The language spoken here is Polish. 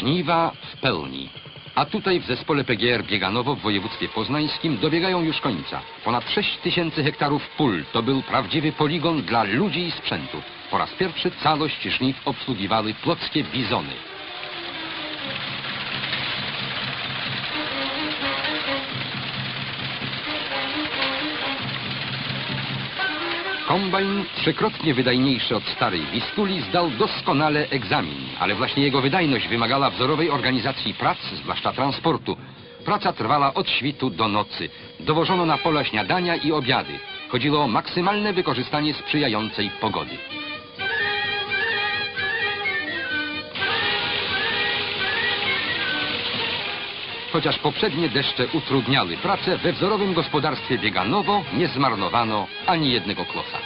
Żniwa w pełni. A tutaj w zespole PGR Bieganowo w województwie poznańskim dobiegają już końca. Ponad 6 tysięcy hektarów pól to był prawdziwy poligon dla ludzi i sprzętu. Po raz pierwszy całość żniw obsługiwały plockie bizony. Kombajn, trzykrotnie wydajniejszy od starej Wistuli, zdał doskonale egzamin, ale właśnie jego wydajność wymagała wzorowej organizacji prac, zwłaszcza transportu. Praca trwała od świtu do nocy. Dowożono na pola śniadania i obiady. Chodziło o maksymalne wykorzystanie sprzyjającej pogody. Chociaż poprzednie deszcze utrudniały pracę, we wzorowym gospodarstwie Bieganowo nie zmarnowano ani jednego klosa.